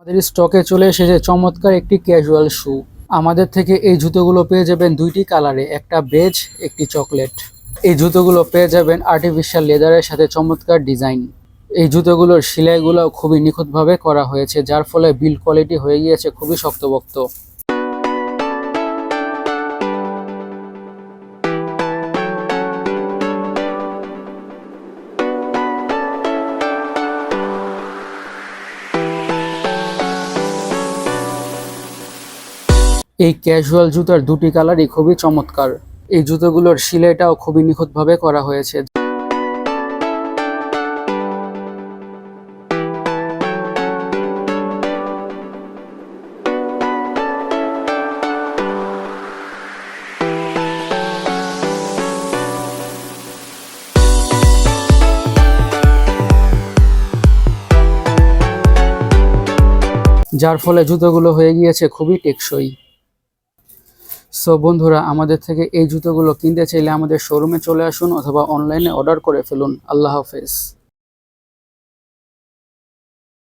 আমাদের স্টকে চলে এসেছে চমৎকার একটি ক্যাজুয়াল শু আমাদের থেকে এই জুতোগুলো পেয়ে যাবেন দুইটি কালারে একটা বেজ একটি চকলেট এই জুতোগুলো পেয়ে যাবেন আর্টিফিশিয়াল লেদারের সাথে চমৎকার ডিজাইন এই জুতোগুলোর সেলাইগুলো খুবই নিখুঁতভাবে করা হয়েছে, যার ফলে বিল কোয়ালিটি হয়ে গিয়েছে, খুবই শক্তপোক্ত এই ক্যাজুয়াল জুতার দুটি কালারই খুবই চমৎকার। এই জুতোগুলোর সিলাইটাও খুবই নিখুঁতভাবে করা হয়েছে। যার ফলে জুতোগুলো হয়ে গিয়েছে খুবই টেকসই। সো বন্ধুরা, আমাদের থেকে এই জুতোগুলো কিনতে চাইলে আমাদের শোরুমে চলে আসুন অথবা অনলাইনে অর্ডার করে ফেলুন। আল্লাহ হাফেজ।